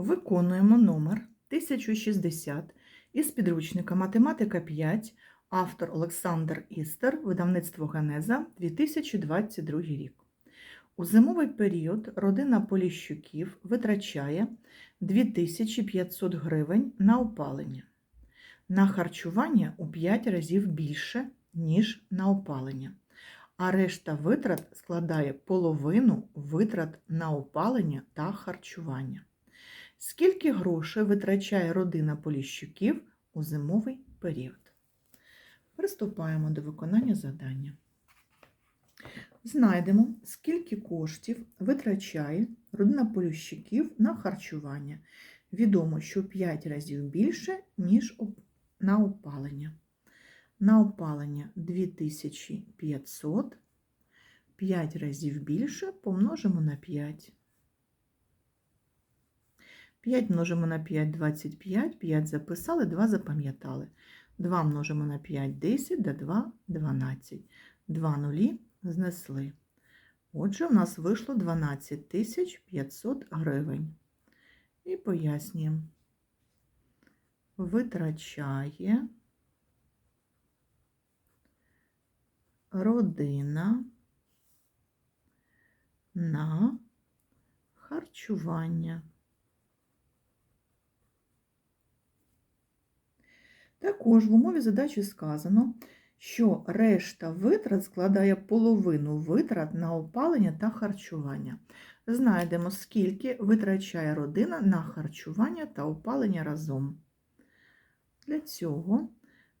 Виконуємо номер 1060 із підручника Математика 5, автор Олександр Істер, видавництво Генеза, 2022 рік. У зимовий період родина Поліщуків витрачає 2500 гривень на опалення. На харчування у 5 разів більше, ніж на опалення. А решта витрат складає половину витрат на опалення та харчування. Скільки грошей витрачає родина Поліщуків у зимовий період? Приступаємо до виконання завдання. Знайдемо, скільки коштів витрачає родина Поліщуків на харчування. Відомо, що 5 разів більше, ніж на опалення. На опалення 2500, 5 разів більше помножимо на 5. 5 множимо на 5 25, 5 записали, 2 запам'ятали. 2 множимо на 5 10, до 2 12. 2 нулі знесли. Отже, у нас вийшло 12 500 гривень. І пояснюємо. Витрачає родина на харчування. Також в умові задачі сказано, що решта витрат складає половину витрат на опалення та харчування. Знайдемо, скільки витрачає родина на харчування та опалення разом. Для цього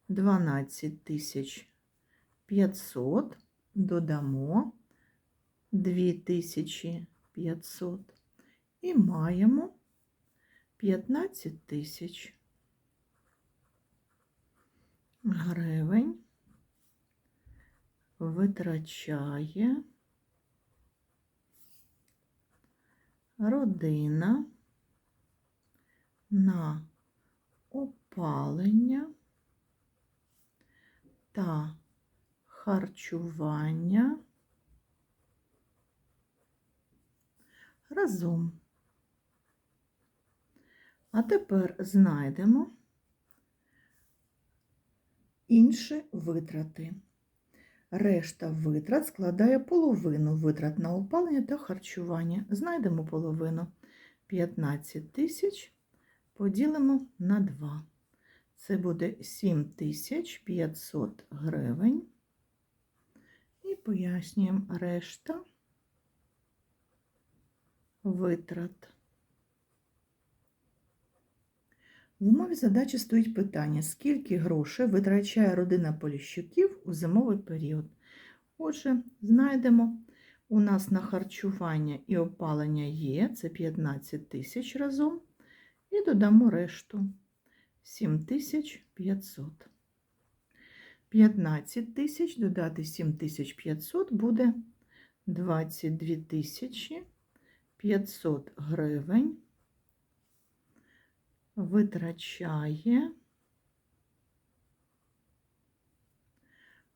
12 500 додамо 2500 і маємо 15 тисяч гривень. Витрачає. Родина. На опалення та харчування. Разом. А тепер знайдемо інші витрати. Решта витрат складає половину витрат на опалення та харчування. Знайдемо половину 15 тисяч поділимо на 2. Це буде 7500 гривень. І пояснюємо решта витрат. В умові задачі стоїть питання, скільки грошей витрачає родина Поліщуків у зимовий період. Отже, знайдемо, у нас на харчування і опалення є, це 15 тисяч разом, і додамо решту 7500. 15 тисяч додати 7500 буде 22 тисячі 500 гривень витрачає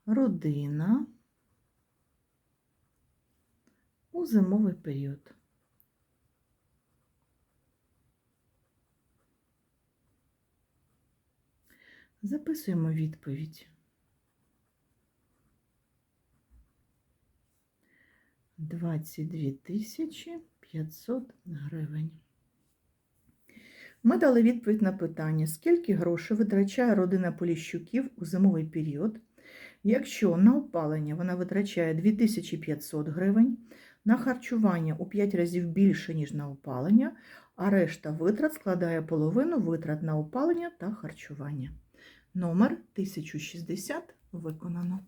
родина у зимовий період. Записуємо відповідь. Двадцять дві тисячі п'ятсот гривень. Ми дали відповідь на питання, скільки грошей витрачає родина Поліщуків у зимовий період. Якщо на опалення вона витрачає 2500 гривень, на харчування у 5 разів більше, ніж на опалення, а решта витрат складає половину витрат на опалення та харчування. Номер 1060 виконано.